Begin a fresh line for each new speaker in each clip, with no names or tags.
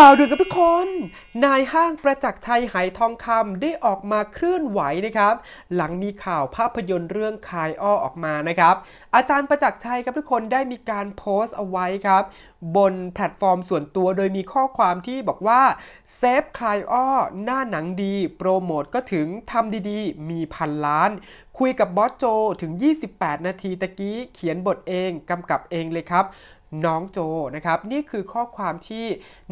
ข่าวด่วนกับทุกคน นายห้างประจักษ์ชัยไหทองคำได้ออกมาเคลื่อนไหวนะครับ หลังมีข่าวภาพยนตร์เรื่องคายอ้อออกมานะครับ อาจารย์ประจักษ์ชัยครับทุกคนได้มีการโพสต์เอาไว้ครับ บนแพลตฟอร์มส่วนตัวโดยมีข้อความที่บอกว่าเซฟคายอ้อหน้าหนังดี โปรโมทก็ถึงทำดีๆ มีพันล้าน คุยกับบอสโจถึง 28 นาทีตะกี้ เขียนบทเองกำกับเองเลยครับ น้องโจนะครับนี่คือข้อความที่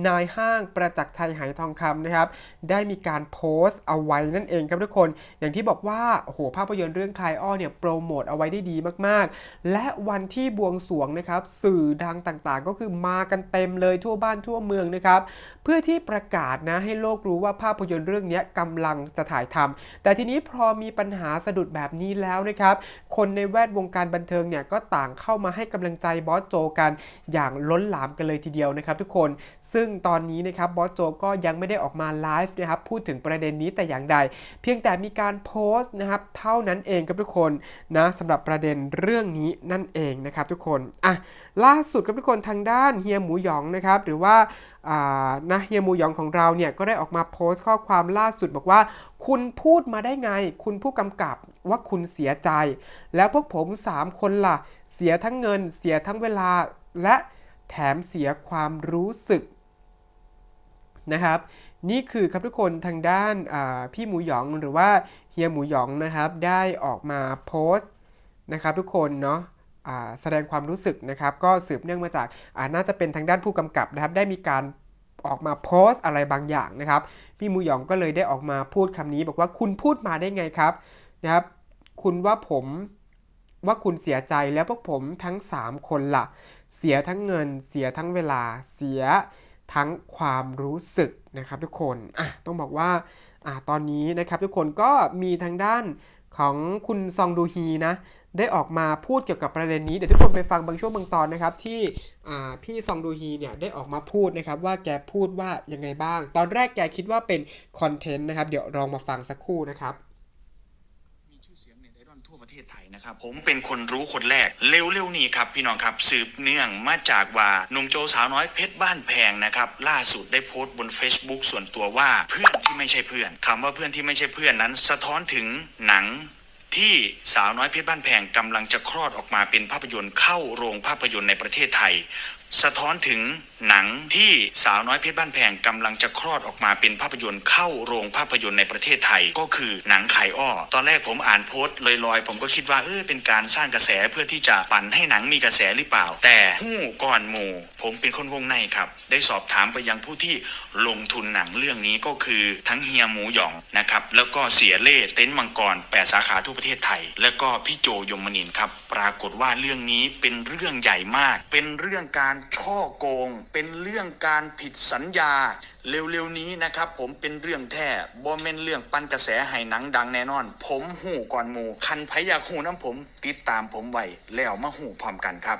นายห้างประจักษ์ชัยไหทองคำนะครับ ได้มีการโพสต์เอาไว้นั่นเองครับทุกคน อย่างที่บอกว่าโอ้โหภาพยนตร์เรื่องคลายอ้อเนี่ยโปรโมทเอาไว้ได้ดีมากๆ และวันที่บวงสรวงนะครับ สื่อดังต่างๆ ก็คือมากันเต็มเลยทั่วบ้านทั่วเมืองนะครับ เพื่อที่ประกาศนะให้โลกรู้ว่าภาพยนตร์เรื่องนี้กำลังจะถ่ายทำแต่ทีนี้พอมีปัญหาสะดุดแบบนี้แล้วนะครับ คนในแวดวงการบันเทิงเนี่ยก็ต่างเข้ามาให้กำลังใจบอสโจกันอย่างล้นหลามกันเลยทีเดียวนะครับทุกคน ซึ่งตอนนี้นะครับบอสโจก็ยังไม่ได้ออกมาไลฟ์นะครับพูดถึงประเด็นนี้แต่อย่างใด เพียงแต่มีการโพสต์นะครับเท่านั้นเองครับทุกคนนะสำหรับประเด็นเรื่องนี้นั่นเองนะครับทุกคนอะล่าสุดครับทุกคนทางด้านเฮียหมูหยองนะครับหรือว่านะเฮียหมูหยองของเราเนี่ยก็ได้ออกมาโพสต์ข้อความล่าสุดบอกว่า คุณพูดมาได้ไง คุณผู้กำกับว่าคุณเสียใจ แล้วพวกผม 3 คนล่ะ เสียทั้งเงิน เสียทั้งเวลา และแถมเสียความรู้สึกนะครับ นี่คือครับทุกคนทางด้านพี่หมูหยองหรือว่าเฮียหมูหยองนะครับ ได้ออกมาโพสต์นะครับ ทุกคนเนาะแสดงความรู้สึกนะครับ ก็สืบเนื่องมาจากอ่าน่าจะเป็นทางด้านผู้กำกับนะครับ ได้มีการออกมาโพสต์อะไรบางอย่างนะครับ พี่หมูหยองก็เลยได้ออกมาพูดคำนี้ บอกว่าคุณพูดมาได้ไงครับนะครับ คุณว่าผมว่าคุณเสียใจแล้วพวกผมทั้ง 3 คนล่ะ เสียทั้งเงิน เสียทั้งเวลา เสียทั้งความรู้สึกนะครับทุกคนอะต้องบอกว่าอะตอนนี้นะครับทุกคนก็มีทางด้านของคุณซองดูฮีนะได้ออกมาพูดเกี่ยวกับประเด็นนี้เดี๋ยวทุกคนไปฟังบางช่วงบางตอนนะครับ ที่พี่ซองดูฮีเนี่ยได้ออกมาพูดนะครับ ว่าแกพูดว่ายังไงบ้าง ตอนแรกแกคิดว่าเป็นคอนเทนต์นะครับ เดี๋ยวลองมาฟังสักครู่นะครับ
มีชื่อเสียงในไอดอล ทศไทยนะครับผมเป็นคนรู้คนแรกเร็วๆนี้ครับพี่น้องครับสืบเนื่องมาจากว่าหนุ่มโจสาวน้อยเพชรบ้านแพงนะครับล่าสุดได้โพสต์บน Facebook ส่วนตัวว่าเพื่อนที่ไม่ใช่เพื่อนคำว่าเพื่อนที่ไม่ใช่เพื่อนนั้น สะท้อนถึงหนังที่สาวน้อยเพชรบ้านแพงกำลังจะคลอดออกมาเป็นภาพยนตร์เข้าโรงภาพยนตร์ในประเทศไทย สะท้อนถึงหนังที่สาวน้อยเพชรบ้านแพงกำลังจะคลอดออกมาเป็นภาพยนตร์เข้าโรงภาพยนตร์ในประเทศไทยก็คือหนังไข่อ้อ ตอนแรกผมอ่านโพสต์ลอยๆ ผมก็คิดว่าเออเป็นการสร้างกระแสเพื่อที่จะปั่นให้หนังมีกระแสหรือเปล่า แต่หู้ก่อนหมู่ ผมเป็นคนวงในครับ ได้สอบถามไปยังผู้ที่ลงทุนหนังเรื่องนี้ก็คือทั้งเฮียหมูหยองนะครับแล้วก็เสียเล่เต็นท์มังกรแปดสาขาทั่วประเทศไทย แล้วก็พี่โจยมนินครับปรากฏว่าเรื่องนี้เป็นเรื่องใหญ่มาก เป็นเรื่องการช่อโกง เป็นเรื่องการผิดสัญญา เร็วๆนี้นะครับ ผมเป็นเรื่องแท้บ่แม่นเรื่องปั้นกระแสให้หนังดังแน่นอน ผมหูก่อนหมูคันไผอยากหูน้ำผม ติดตามผมไว้แล้วมาหูพร้อมกันครับ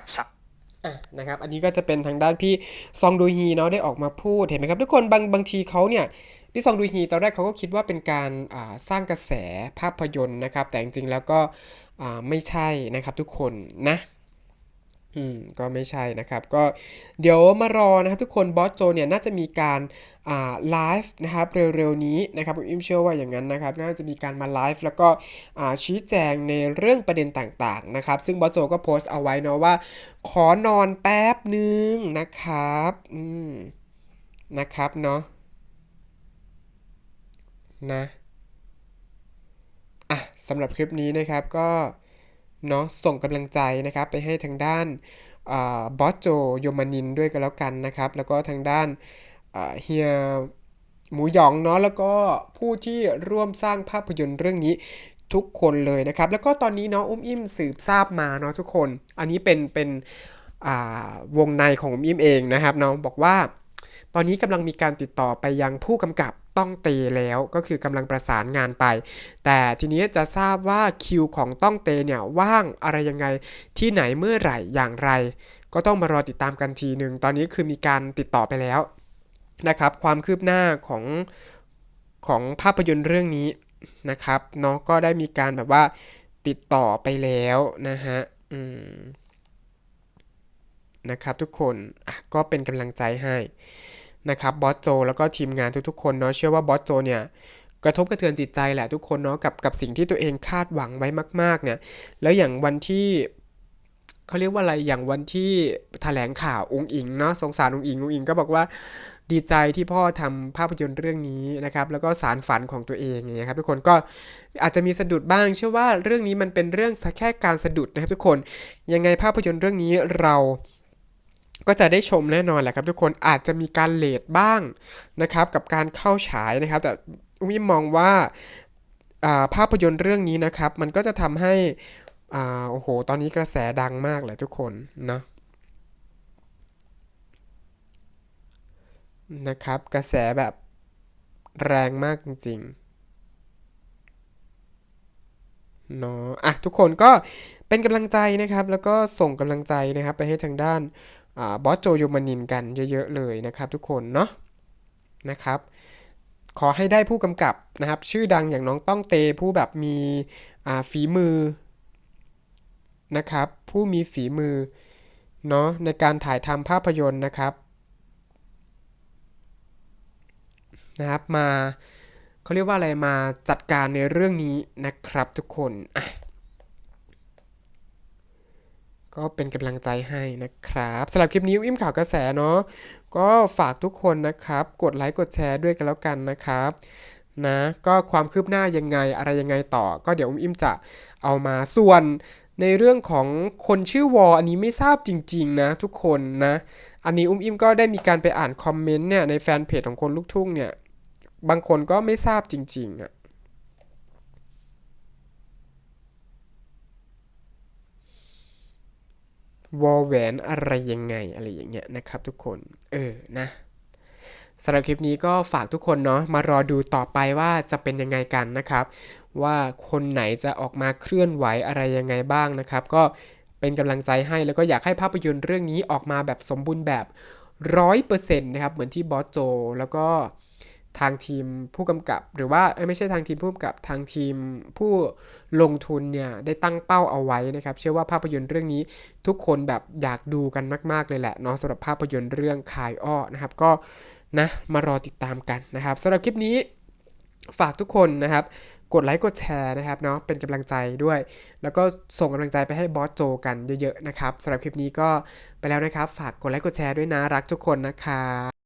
อะนะครับอันนี้ก็จะเป็นทางด้านพี่ซองดูฮีเนาะได้ออกมาพูดเห็นไหมครับ ทุกคนบางบางทีเขาเนี่ยพี่ซองดูฮีตอนแรกเขาก็คิดว่าเป็นการสร้างกระแสภาพยนตร์นะครับ แต่จริงๆแล้วก็ไม่ใช่นะครับทุกคนนะ อืมก็ไม่ใช่นะครับ ก็เดี๋ยวมารอนะครับทุกคนบอสโจเนี่ยน่าจะมีการอ่าไลฟ์นะครับเร็วๆนี้นะครับผมอิมเชื่อว่าอย่างนั้นนะครับ น่าจะมีการมาไลฟ์แล้วก็อ่าชี้แจงในเรื่องประเด็นต่างๆนะครับ ซึ่งบอสโจก็โพสต์เอาไว้เนาะว่า ขอนอนแป๊บหนึ่งนะครับอืมนะครับเนาะนะอะสำหรับคลิปนี้นะครับก็ เนาะส่งกำลังใจนะครับไปให้ทางด้านบอสโจโยมานินด้วยกันแล้วกันนะครับ แล้วก็ทางด้านเฮียหมูหยองเนาะแล้วก็ผู้ที่ร่วมสร้างภาพยนตร์เรื่องนี้ทุกคนเลยนะครับ แล้วก็ตอนนี้เนาะอุ้มอิ่มสืบทราบมาเนาะทุกคน อันนี้เป็นเป็นวงในของอุ้มอิ่มเองนะครับเนาะบอกว่า ตอนนี้กำลังมีการติดต่อไปยังผู้กำกับ ต้องเตแล้วก็คือกำลังประสานงานไป แต่ทีนี้จะทราบว่าคิวของต้องเตเนี่ยว่างอะไรยังไงที่ไหนเมื่อไหร่อย่างไร ก็ต้องมารอติดตามกันทีหนึ่งตอนนี้คือมีการติดต่อไปแล้วนะครับ ความคืบหน้าของของภาพยนตร์เรื่องนี้นะครับเนาะก็ได้มีการแบบว่าติดต่อไปแล้วนะฮะอืมนะครับทุกคนก็เป็นกำลังใจให้ นะครับบอสโจแล้วก็ทีมงานทุกๆคนเนาะเชื่อว่าบอสโจเนี่ยกระทบกระเทือนจิตใจแหละทุกคนเนาะกับกับสิ่งที่ตัวเองคาดหวังไว้มาก ๆ เนี่ย แล้วอย่างวันที่เขาเรียกว่าอะไรอย่างวันที่แถลงข่าวองค์อิงเนาะสงสารองค์อิงองค์อิงก็บอกว่าดีใจที่พ่อทำภาพยนตร์เรื่องนี้นะครับแล้วก็สารฝันของตัวเองอย่างเงี้ยครับทุกคนก็อาจจะมีสะดุดบ้าง เชื่อว่าเรื่องนี้มันเป็นเรื่องแค่การสะดุดนะครับทุกคนยังไงภาพยนตร์เรื่องนี้เรา ก็จะได้ชมแน่นอนแหละครับ ทุกคนอาจจะมีการเลทบ้างนะครับกับการเข้าฉายนะครับ แต่อุ้มอิมมองว่าภาพยนตร์เรื่องนี้นะครับ มันก็จะทำให้อโอ้โห ตอนนี้กระแสดังมากเลยทุกคนนะนะครับ กระแสแบบแรงมากจริงๆเนาะอะทุกคนก็เป็นกำลังใจนะครับ แล้วก็ส่งกำลังใจนะครับ ไปให้ทางด้าน บอสโจโยมานินกันเยอะๆเลยนะครับทุกคนเนาะนะครับ ขอให้ได้ผู้กำกับนะครับ ชื่อดังอย่างน้องต้องเตผู้แบบมีฝีมือนะครับ ผู้มีฝีมือเนาะในการถ่ายทำภาพยนตร์นะครับนะครับมาเขาเรียกว่าอะไรมาจัดการในเรื่องนี้นะครับทุกคนอะ ก็เป็นกำลังใจให้นะครับสำหรับคลิปนี้อิ่มข่าวกระแสเนาะก็ฝากทุกคนนะครับ กดไลค์กดแชร์ด้วยกันแล้วกันนะครับนะก็ความคืบหน้ายังไงอะไรยังไงต่อ ก็เดี๋ยวอิ่มจะเอามาส่วนในเรื่องของคนชื่อวออันนี้ไม่ทราบจริง ๆ นะ ทุกคนนะ อันนี้อุ้มอิมก็ได้มีการไปอ่านคอมเมนต์เนี่ยในแฟนเพจของคนลูกทุ่งเนี่ย บางคนก็ไม่ทราบจริงๆอะ วอแหวนอะไรยังไงอะไรอย่างเงี้ยนะครับทุกคน เออนะสำหรับคลิปนี้ก็ฝากทุกคนเนาะมารอดูต่อไปว่าจะเป็นยังไงกันนะครับ ว่าคนไหนจะออกมาเคลื่อนไหวอะไรยังไงบ้างนะครับ ก็เป็นกำลังใจให้แล้วก็อยากให้ภาพยนตร์เรื่องนี้ออกมาแบบสมบูรณ์แบบร้อยเปอร์เซ็นต์นะครับ เหมือนที่บอสโจ แล้วก็ ทางทีมผู้กำกับ หรือว่าไม่ใช่ทางทีมผู้กำกับทางทีมผู้ลงทุนเนี่ยได้ตั้งเป้าเอาไว้นะครับ เชื่อว่าภาพยนตร์เรื่องนี้ทุกคนแบบอยากดูกันมาก ๆ เลยแหละเนาะสำหรับภาพยนตร์เรื่องคายอ้อนะครับ ก็นะมารอติดตามกันนะครับสำหรับคลิปนี้ฝากทุกคนนะครับกดไลค์กดแชร์นะครับเนาะเป็นกำลังใจด้วย แล้วก็ส่งกำลังใจไปให้บอสโจกันเยอะๆนะครับสำหรับคลิปนี้ก็ไปแล้วนะครับ ฝากกดไลค์กดแชร์ด้วยนะรักทุกคนนะครับ